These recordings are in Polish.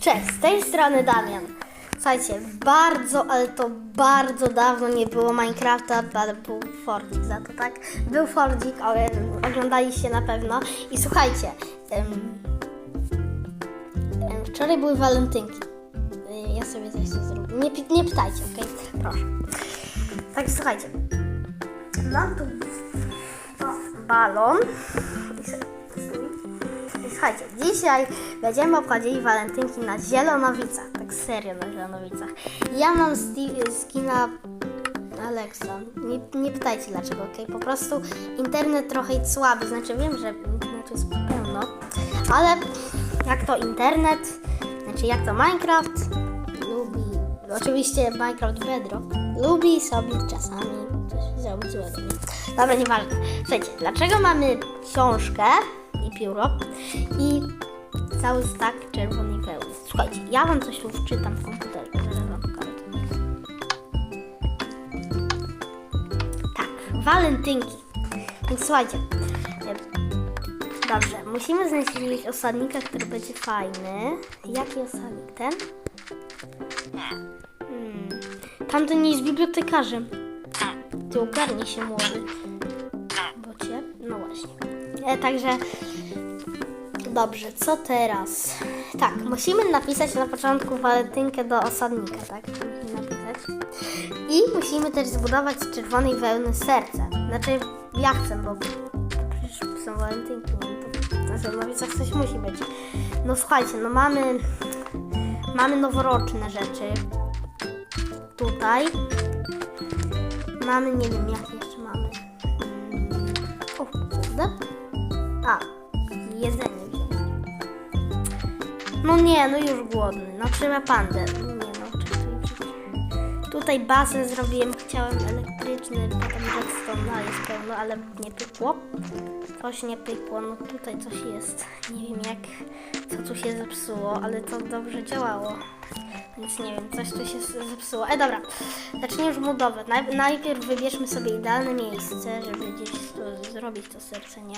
Cześć, z tej strony Damian. Słuchajcie, bardzo, ale to bardzo dawno nie było Minecrafta, ale był Fordzik za to, tak? Był Fordzik, ale oglądaliście na pewno. I słuchajcie, em, em, wczoraj były walentynki. Y, Ja sobie coś tu zrobię. Nie, nie pytajcie, okej? Proszę. Tak, słuchajcie. Mam tu o, balon. Słuchajcie, dzisiaj będziemy obchodzili walentynki na Zielonowicach. Tak serio na Zielonowicach. Ja mam sti- skina Alexa. Nie, nie pytajcie dlaczego, ok? Po prostu internet trochę jest słaby. Znaczy wiem, że internetu jest pełno, ale jak to internet, znaczy jak to Minecraft, lubi, oczywiście Minecraft Bedrock, lubi sobie czasami coś zrobić złego. nie? Dobra, nieważne. Słuchajcie, dlaczego mamy książkę i pióro i cały stak czerwonej wełny? Słuchajcie, ja wam coś tu wczytam w komputerze, wam pokażę. Tak, walentynki. Więc słuchajcie, e, dobrze, musimy znaleźć jakiegoś osadnika, który będzie fajny. Jaki osadnik? Ten? Hmm. Tamten jest bibliotekarzem. Ty ogarnij się młody. Bo cię? No właśnie. E, także dobrze, co teraz? Tak, musimy napisać na początku walentynkę do osadnika, tak? Musimy napisać. I musimy też zbudować z czerwonej wełny serce. Znaczy, ja chcę, bo przecież są walentynki, no to na Zielonovicach coś musi być. No słuchajcie, no mamy, mamy noworoczne rzeczy. Tutaj. Mamy, nie wiem, jakie jeszcze mamy. O, kurde. A, jedzenie. No nie, no już głodny. No trzeba pandę. Nie no, czekaj. Tutaj basen zrobiłem, chciałem elektryczny, potem redstone, a jest pełno, ale nie pykło. Coś nie pykło, no tutaj coś jest. Nie wiem jak, co tu się zepsuło, ale to dobrze działało. Więc nie wiem, coś tu się zepsuło. E, dobra, zacznijmy już budowę. Naj- najpierw wybierzmy sobie idealne miejsce, żeby gdzieś tu zrobić to serce, nie?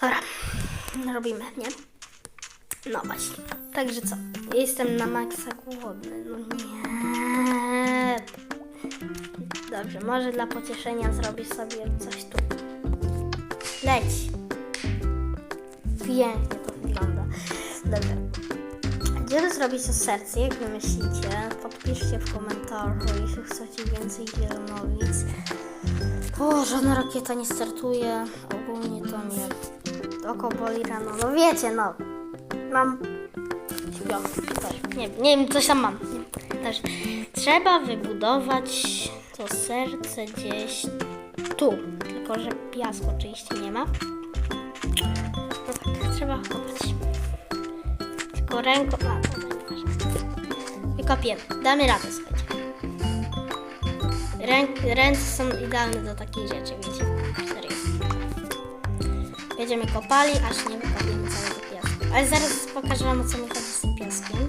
Dobra, robimy, nie? No właśnie. Także co? Jestem na maksa głodny. No nie. Dobrze, może dla pocieszenia zrobię sobie coś tu. Leć. Pięknie to wygląda. Dobrze. Gdzie zrobić to serce? Jak wy myślicie? Podpiszcie w komentarzu, jeśli chcecie więcej zielonowic. O, żadna rakieta nie startuje. Ogólnie to mnie oko boli rano. No wiecie, no. Mam. Nie, nie wiem, coś tam mam. Też trzeba wybudować to serce gdzieś tu. Tylko, że piasku oczywiście nie ma. No tak, trzeba kopać. Tylko ręką... A, dobra. Wykopiemy. Damy radę, słuchajcie. Ręk, ręce są idealne do takiej rzeczy, wiecie. Serio. Będziemy kopali, aż nie. Ale zaraz pokażę wam o co mi chodzi z tym piaskiem.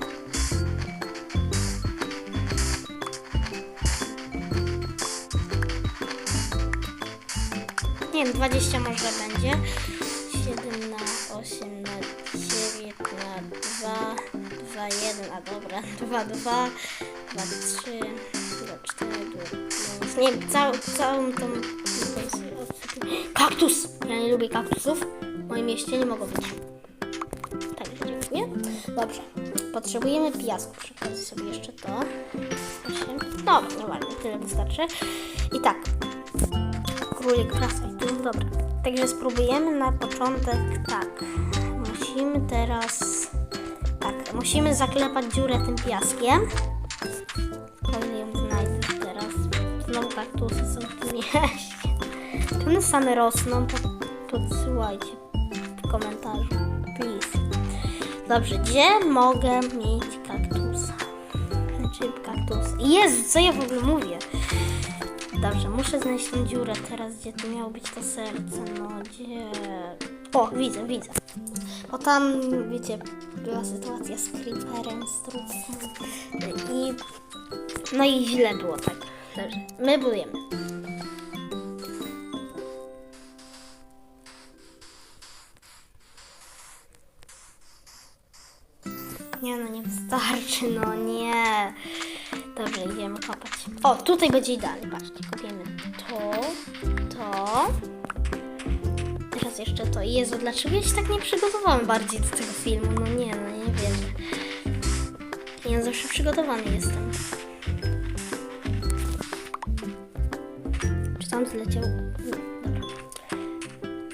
Nie wiem, 20 może będzie. 7 na 8 na 9 na 2, 2, 1, a dobra, 2, 2, 2, 3, 2, 4, 5. Nie wiem, cał, całą tą... Kaktus! Ja nie lubię kaktusów. W moim mieście nie mogą być. Dobrze. Potrzebujemy piasku. Przykładę sobie jeszcze to. Dobra, nieważne, tyle wystarczy. I tak. Królik prasa i tu. Dobra. Także spróbujemy na początek tak. Musimy teraz... Tak, musimy zaklepać dziurę tym piaskiem. O ile ją znajdę teraz. Znowu kaktusy są mieście. Czy one same rosną? Podsyłajcie w komentarzu. Please. Dobrze, gdzie mogę mieć kaktusa? Znaczy kaktus. Jezu, co ja w ogóle mówię? Dobrze, muszę znaleźć tą dziurę teraz, gdzie tu miało być to serce. No, gdzie... O, widzę, widzę. Bo tam, wiecie, była sytuacja z creeperem, z trupem. I... No i źle było tak. Dobrze, my budujemy. Nie no, nie wystarczy, no nie. Dobrze, idziemy kopać. O, tutaj będzie idealnie, patrzcie, kopiemy to, to. Teraz jeszcze to. Jezu, dlaczego ja się tak nie przygotowałam bardziej do tego filmu? No nie, no nie wierzę. Ja zawsze przygotowany jestem. Czy tam zleciał?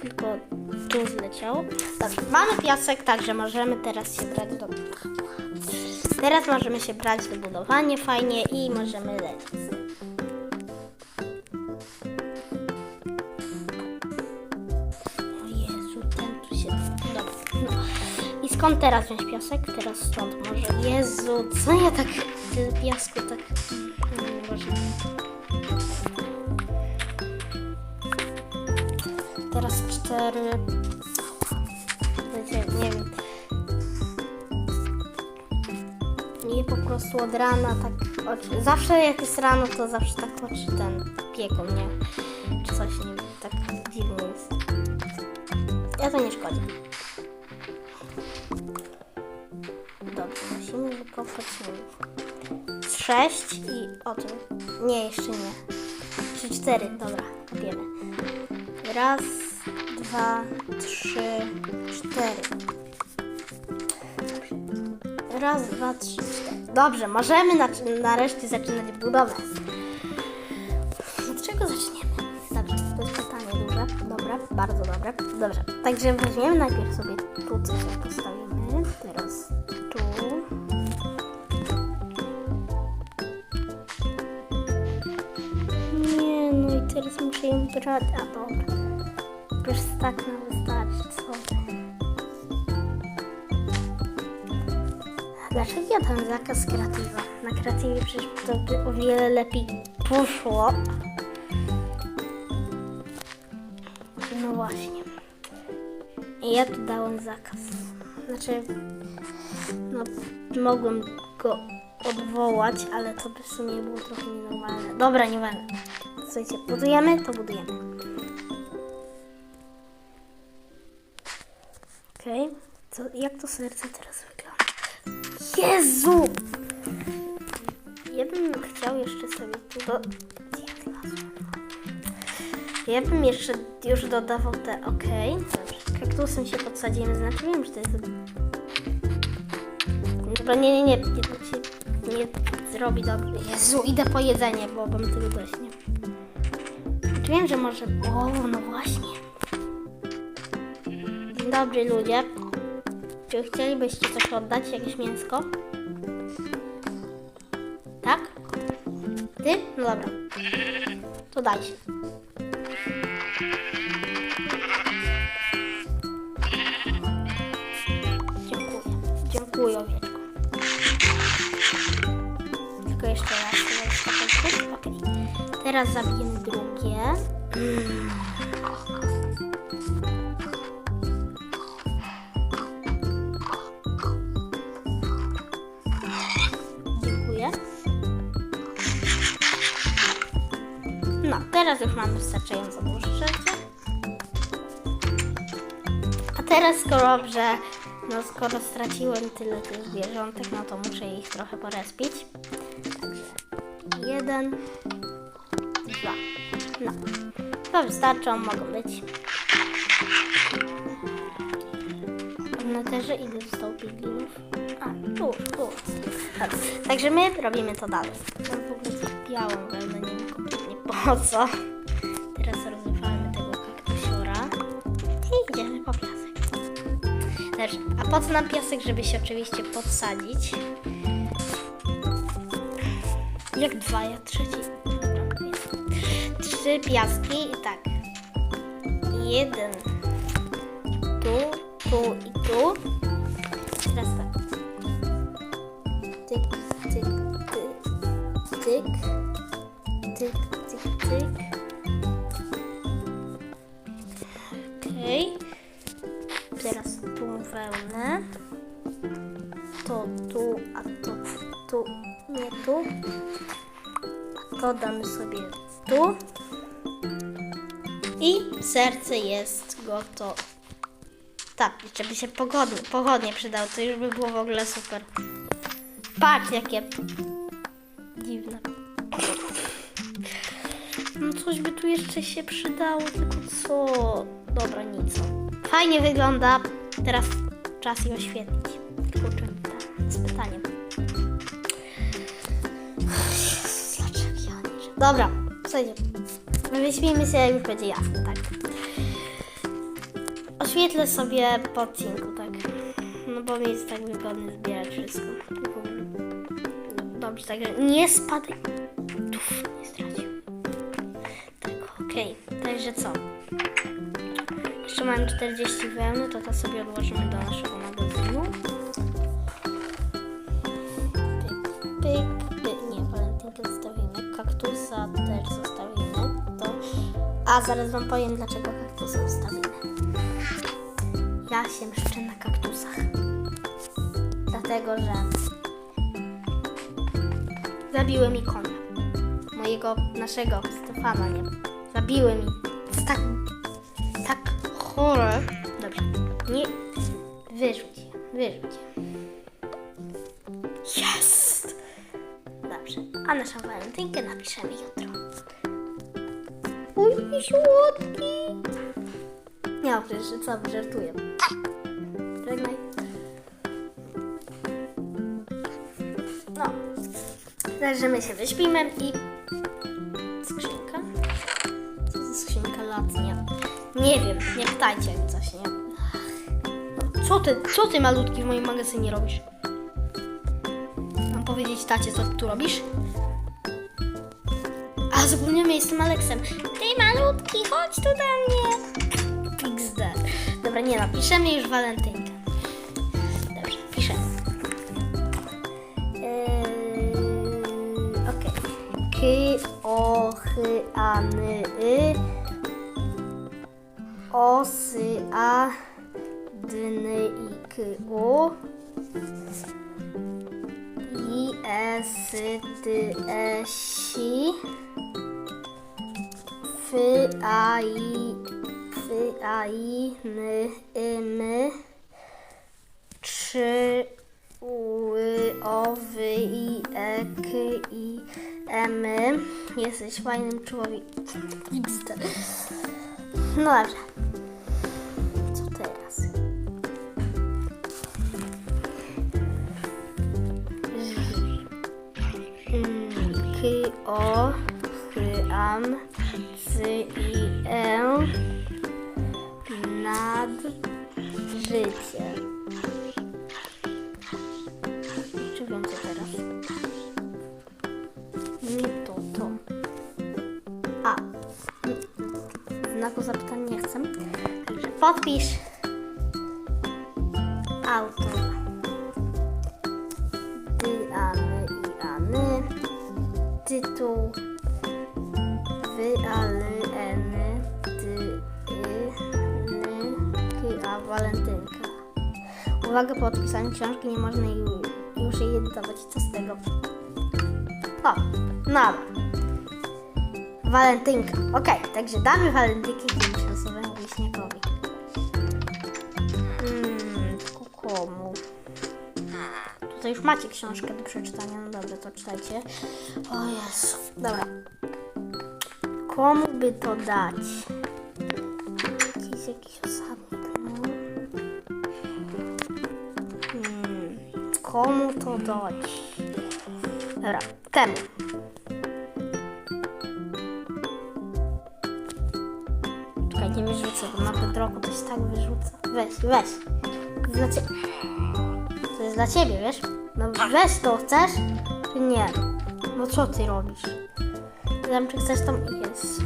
Tylko tu zleciał. Dobrze, mamy piasek, także możemy teraz się brać do... Teraz możemy się brać do budowania fajnie i możemy lecieć. O Jezu, ten tu się... Dobra, no. I skąd teraz wziąć piasek? Teraz stąd może. Jezu, co ja tak... Piasku tak... Teraz cztery... Prostu od rana tak oczy. Zawsze jak jest rano, to zawsze tak oczy ten pieką, nie? Czy coś, nie wiem, tak dziwnie jest. Ja to nie szkodzi. Dobrze, musimy z sześć i o tym. Nie, jeszcze nie. Trzy, cztery, dobra, kopiemy. Raz, dwa, trzy, cztery. Raz, dwa, trzy. Dobrze, możemy na, nareszcie zaczynać budowę. Od czego zaczniemy? Dobrze, to jest pytanie duże. Dobra, bardzo dobre. Dobrze, także weźmiemy najpierw sobie tu coś postawimy. Teraz tu. Nie, no i teraz muszę ją brać. A dobra. Już tak nam Dlaczego ja dam zakaz kreatywa? Na kreatywie przecież to o wiele lepiej poszło. No właśnie. Ja tu dałem zakaz. Znaczy, no, mogłem go odwołać, ale to by w sumie było trochę nienormalne. Dobra, nie będę. Słuchajcie, budujemy, to budujemy. Okej, to jak to serce teraz wygląda? Jezu! Ja bym chciał jeszcze sobie tu do... Ja bym jeszcze już dodawał te... Okej, dobrze. Kaktusem się podsadzimy, znaczy wiem, że to jest... Dobra, nie, nie, nie, to się nie zrobi dobrze. Jezu, idę po jedzenie, bo mam tego dość, nie? Wiem, że może... O, no właśnie. Dzień dobry ludzie. Czy chcielibyście coś oddać, jakieś mięsko? Tak? Ty? No dobra. To dajcie. Dziękuję. Dziękuję, owieczko. Tylko jeszcze raz. Teraz zabijemy drugie. Mm. Teraz już mamy wystarczająco dużo rzeczy. A teraz skoro, że no skoro straciłem tyle tych zwierzątek, no to muszę ich trochę porespić. Także jeden, dwa. No, to wystarczą, mogą być. W neterze ile zostało piglinów? A, tu, tu. Tak. Także my robimy to dalej. Mam w ogóle białą wełnę, nie wiem kompletnie po co. Dobrze, a po co nam piasek, żeby się oczywiście podsadzić? Jak dwa, ja trzeci. Trzy piaski i tak. Jeden tu, tu i tu. Teraz tak. Tyk, tyk, tyk, tyk, tyk, tyk, tyk. To damy sobie tu. I serce jest gotowe. wtapić, żeby się pogodnie, pogodnie przydał, to już by było w ogóle super. Patrz, jakie dziwne. No coś by tu jeszcze się przydało, tylko co? Dobra, nic. Fajnie wygląda. Teraz czas je oświetlić. Dobra, słuchajcie. Wyśpijmy się, już będzie jasne, tak. Oświetlę sobie po tak. No bo mi jest tak wygodnie zbierać wszystko. Dobrze, także nie spadaj. Tuf, nie stracił. Tak, okej. Także co? Jeszcze mamy 40 wełny, to to sobie odłożymy do naszego A, zaraz wam powiem, dlaczego kaktusa zostawimy. Ja się mszczę na kaktusach. Dlatego, że zabiły mi konia. Mojego, naszego Stefana, nie? Zabiły mi. Tak, tak chore. Dobrze, nie, wyrzuć je, wyrzuć je. Jest! Dobrze, a naszą walentynkę napiszemy jutro. Uj, słodki! Nie, no, przecież co, żartuję. Żegnaj. No. Także my się wyśpimy i... Skrzynka? Co za skrzynka latnia? Nie wiem, nie pytajcie coś, nie? No, co ty, co ty malutki w moim magazynie robisz? Mam powiedzieć tacie, co tu robisz? A, zapomniałem, ja jestem Aleksem. Ty malutki, chodź tu do mnie. XD. Dobra, nie napiszemy już walentynkę. Dobrze. Yy, Okej. K, O, H, A, N, Y. O, S, A, D, N, I, K, U. I, E, S, T, E, F, A, I, F, A, I, N, Y, M. Trzy, U, O, W, I, E, K, I, M. Jesteś fajnym człowiekiem. No dobrze. Co teraz? K, O, H, Am, I, E. Nad życie. Czy wiem co teraz? Nie to, to. A. Znaku zapytania nie chcę. Także podpisz. Autor. Dy, Any i Any. Tytuł. Wy, ale, eny. Ty, y, ny, a, walentynka. Uwaga, po odpisaniu książki nie można ju- już jej edytować. Co z tego? O, no. Walentynka. Okej, także damy walentynkę jakiemuś losowemu wieśniakowi. Tylko komu? Tutaj już macie książkę do przeczytania. No dobrze, to czytajcie. O Jezu. Dobra. Komu by to dać? Jakiś, jakiś osadnik, no. Hmm, komu to dać? Dobra, temu. Czekaj, nie wyrzucę, bo na Bedrocku to się tak wyrzuca. Weź, weź. To jest ciebie. To jest dla ciebie, wiesz? No weź to, chcesz? Nie? No co ty robisz? Wiem, czy chcesz tam... Jest.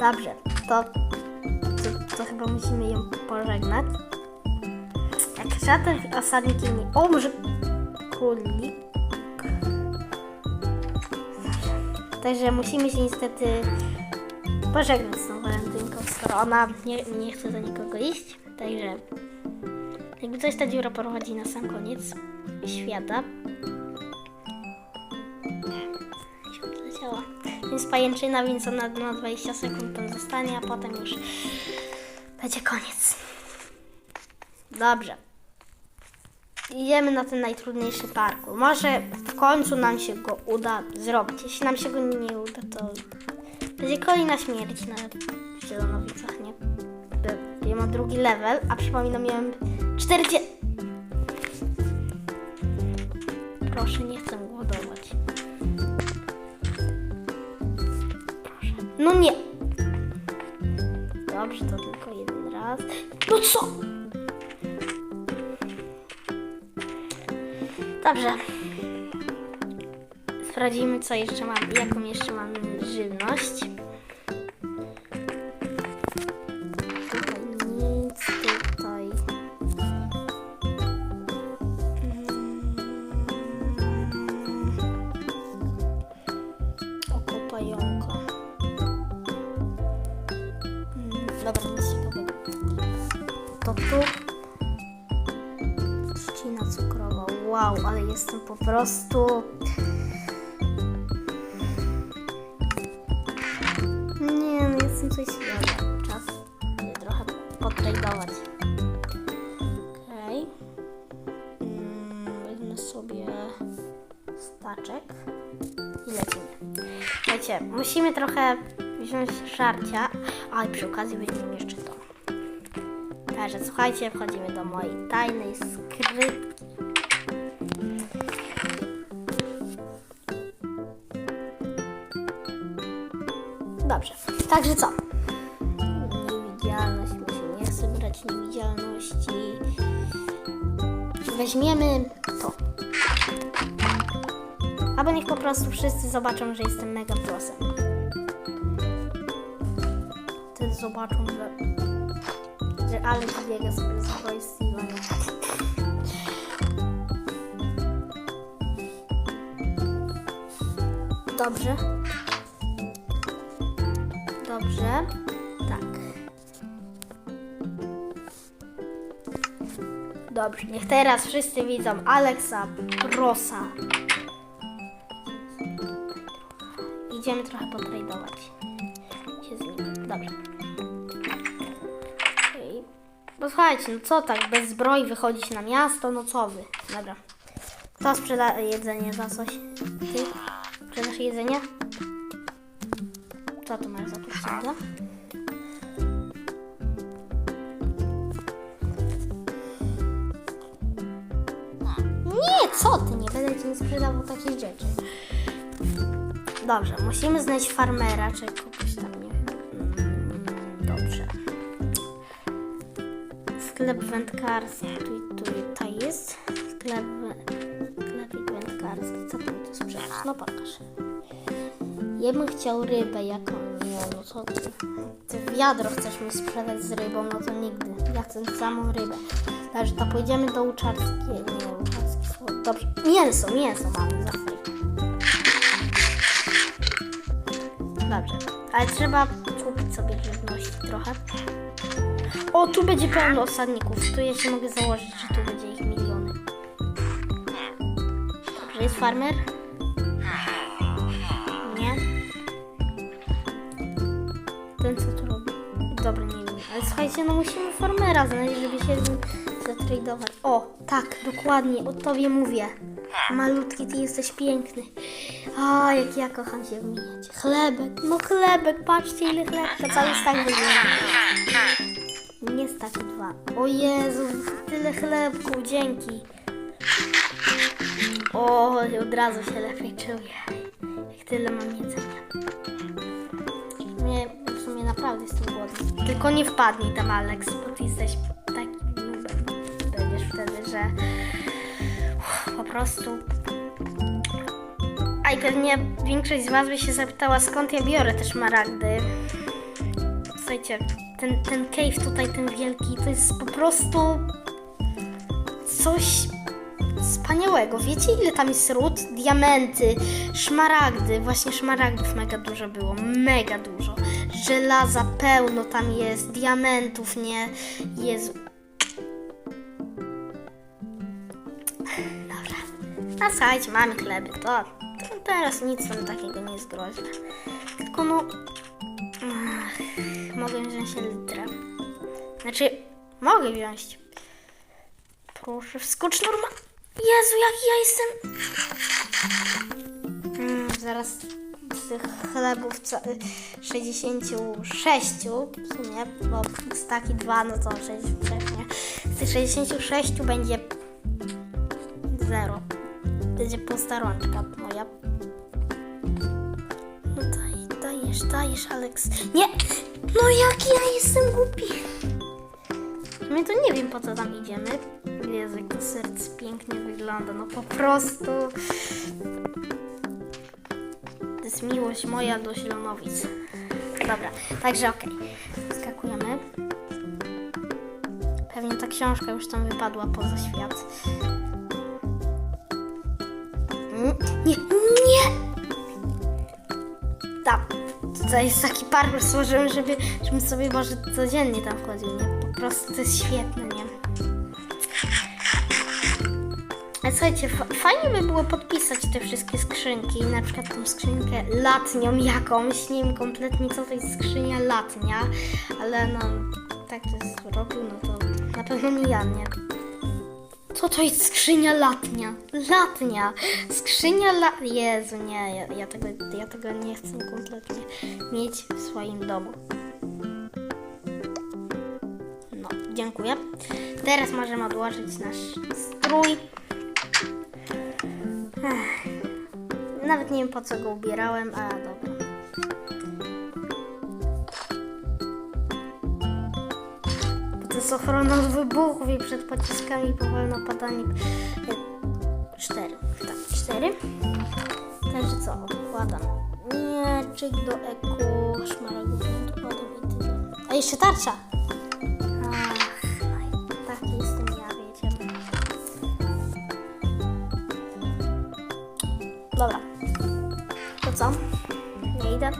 Dobrze, to, to, to chyba musimy ją pożegnać. Jak żaden osadnik nie umrze, królik. Także musimy się niestety pożegnać z tą walentynką, skoro ona nie, nie chce do nikogo iść. Także jakby coś ta dziura prowadzi na sam koniec świata. Więc pajęczyna, więc ona na 20 sekund tam zostanie, a potem już będzie koniec. Dobrze. Idziemy na ten najtrudniejszy parkour. Może w końcu nam się go uda zrobić. Jeśli nam się go nie uda, to będzie kolejna śmierć na Zielonowicach, nie? Ja mam drugi level, a przypominam, miałem 40... Proszę, nie chcę No nie! Dobrze, to tylko jeden raz. No co? Dobrze. Sprawdzimy, co jeszcze mam, jaką jeszcze mam prostu. Nie, no jestem coś świadom. Czas trochę potrajdować. Okej. Mm, Wezmę sobie staczek i lecimy. Wiecie, musimy trochę wziąć żarcia, a i przy okazji weźmiemy jeszcze to. Także słuchajcie, wchodzimy do mojej tajnej skrytki. Także co? Niewidzialność, mi się nie chce brać niewidzialności. Weźmiemy to. Albo niech po prostu wszyscy zobaczą, że jestem mega prosem. Wtedy zobaczą, że, że Alex biega sobie z. Dobrze. Dobrze. Dobrze, niech teraz wszyscy widzą Alexa Prosa. Idziemy trochę potradować się z nim. Dobrze. Okej. Bo słuchajcie, no co tak, bez zbroi wychodzić na miasto, no co wy? Dobra. Kto sprzeda jedzenie za coś? Ty? Sprzedasz jedzenie? Co to masz za puszczynkę? Co ty? Nie będę ci sprzedawał takich rzeczy. Dobrze, musimy znaleźć farmera, czy kogoś tam, nie Dobrze. Sklep wędkarski, tu, tu, jest. Sklep, sklepik wędkarski. Co tam tu sprzedać? No pokaż. Ja bym chciał rybę jaką nie, no co ty? Ty wiadro chcesz mi sprzedać z rybą, no to nigdy. Ja chcę samą rybę. Także to pójdziemy do uczarskiej. Dobrze. Mięso, mięso mamy za. Dobrze. Ale trzeba kupić sobie żywności trochę. O, tu będzie pełno osadników. Tu ja się mogę założyć, że tu będzie ich miliony. Dobrze, jest farmer? Nie. Ten co tu robi? Dobra, nie wiem. Ale słuchajcie, no musimy farmera znaleźć, żeby się z nim zatradować. O, tak, dokładnie, o tobie mówię. Malutki, ty jesteś piękny. O, jak ja kocham się w. Chlebek, no chlebek, patrzcie ile chlebka, cały stak weźmiemy. Nie staki dwa. O Jezu, tyle chlebku, dzięki. O, od razu się lepiej czuję. Jak tyle mam jedzenia. Sumie, w sumie naprawdę jestem głodny. Tylko nie wpadnij tam, Alex, bo ty jesteś że po prostu... A i pewnie większość z was by się zapytała, skąd ja biorę te szmaragdy. Słuchajcie, ten, ten cave tutaj, ten wielki, to jest po prostu coś wspaniałego. Wiecie, ile tam jest ród? Diamenty, szmaragdy. Właśnie szmaragdów mega dużo było. Mega dużo. Żelaza pełno tam jest. Diamentów, nie? Jezu. A słuchajcie, mamy chleby. To, teraz nic tam takiego nie jest. Tylko no... Ach, mogę wziąć litrę. Znaczy, mogę wziąć. Proszę, wskocz norma. Jezu, jaki ja jestem... Mm, zaraz z tych chlebów ca- 66 w sumie, bo z taki dwa, no to 66, nie? Z tych 66 będzie zero. Będzie pusta rączka moja. No daj, dajesz, dajesz, Alex. Nie! No jaki ja jestem głupi. My to nie wiem po co tam idziemy. Jezu, jak to serce pięknie wygląda. No po prostu. To jest miłość moja do Zielonowic. Dobra, także okej. Skakujemy. Pewnie ta książka już tam wypadła poza świat. Tutaj jest taki parkour stworzyłem, żeby, żebym sobie może codziennie tam wchodził, nie? Po prostu to jest świetne, nie? Ale słuchajcie, fa- fajnie by było podpisać te wszystkie skrzynki, na przykład tą skrzynkę latnią jakąś, nie wiem kompletnie co to jest skrzynia latnia, ale no, tak to jest robił, no to na pewno nie ja, nie? Co to jest skrzynia latnia? Latnia! Skrzynia la... Jezu, nie, ja, ja, tego, ja tego nie chcę kompletnie mieć w swoim domu. No, dziękuję. Teraz możemy odłożyć nasz strój. Ech. Nawet nie wiem po co go ubierałem, a dobra. Jest ochrona od wybuchów i przed pociskami powolne opadanie. E, Cztery. Tak, cztery. Także co, odkładam mieczyk do eku, szmaragdu odkładam i tyle. A jeszcze tarcza! Ach, no i taki jestem ja, wiecie. Dobra. To co? Nie idę.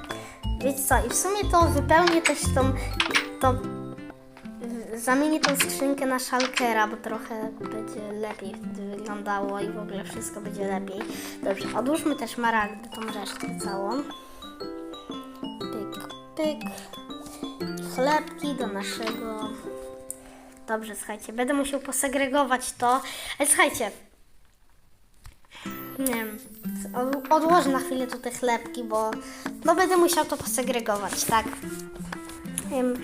Wiecie co, i w sumie to wypełnię też tą, tą Zamienię tą skrzynkę na szalkera, bo trochę będzie lepiej wtedy wyglądało i w ogóle wszystko będzie lepiej. Dobrze, odłóżmy też maragdy, tą resztę całą. Pyk, pyk. Chlebki do naszego... Dobrze, słuchajcie, będę musiał posegregować to. Ale słuchajcie, nie wiem, od- odłożę na chwilę tu te chlebki, bo no będę musiał to posegregować, tak? Wiem.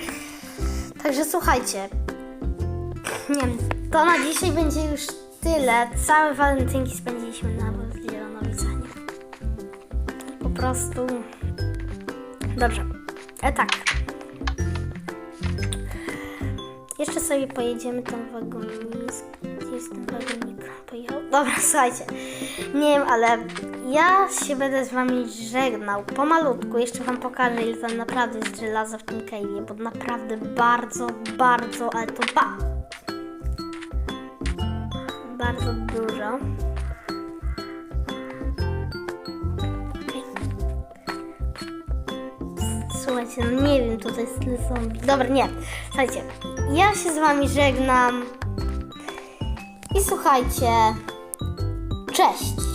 Także słuchajcie, nie to na dzisiaj będzie już tyle. Całe walentynki spędziliśmy na Zielonowicach, nie? Po prostu... Dobrze, e tak. Jeszcze sobie pojedziemy tam wagonik. Jest ten? Pojechał? Dobra, słuchajcie. Nie wiem, ale ja się będę z wami żegnał pomalutku. Jeszcze wam pokażę, ile tam naprawdę jest żelaza w tym cave'ie, bo naprawdę bardzo, bardzo, ale to ba... Bardzo dużo. Słuchajcie, no nie wiem, tutaj jest tyle zombie. Dobra, nie. Słuchajcie, ja się z wami żegnam. I słuchajcie, cześć.